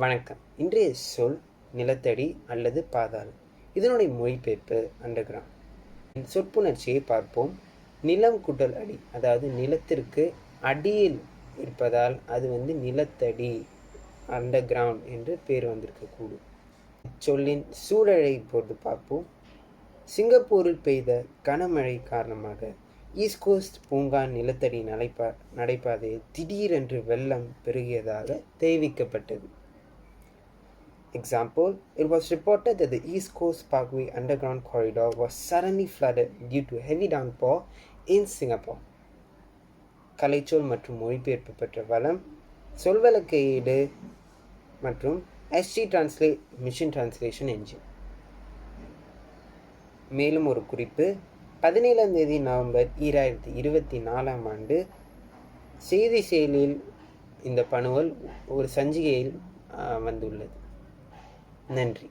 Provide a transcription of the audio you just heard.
வணக்கம். இன்றைய சொல் நிலத்தடி அல்லது பாதாளம். இதனுடைய மொழிபெயர்ப்பு அண்டர் கிரவுண்ட் சொற்புணர்ச்சியை பார்ப்போம். நிலம் குடல் அடி அதாவது நிலத்திற்கு அடியில் இருப்பதால் அது வந்து நிலத்தடி அண்டர் கிரவுண்ட் என்று பேர் வந்திருக்கக்கூடும். சொல்லின் சூழலை பொறுத்து பார்ப்போம். சிங்கப்பூரில் பெய்த கனமழை காரணமாக ஈஸ்ட் கோஸ்ட் பூங்கா நிலத்தடி நடைப்பா நடைபாதையில் திடீரென்று வெள்ளம் பெருகியதாக தெரிவிக்கப்பட்டது. Example, it was reported that the East Coast Parkway underground corridor was suddenly flooded due to heavy downpour in Singapore. கலைச்சொல் மற்றும் மொழிபெயர்ப்பு பெற்ற வளம் சொல்வழக்கையீடு மற்றும் ST translate machine translation engine மேலும் ஒரு குறிப்பு பதினேழாம் தேதி நவம்பர் ஈராயிரத்தி இருபத்தி நாலாம் ஆண்டு செய்தி செயலில் இந்த பணுவல் ஒரு சஞ்சிகையில் வந்துள்ளது நன்றி.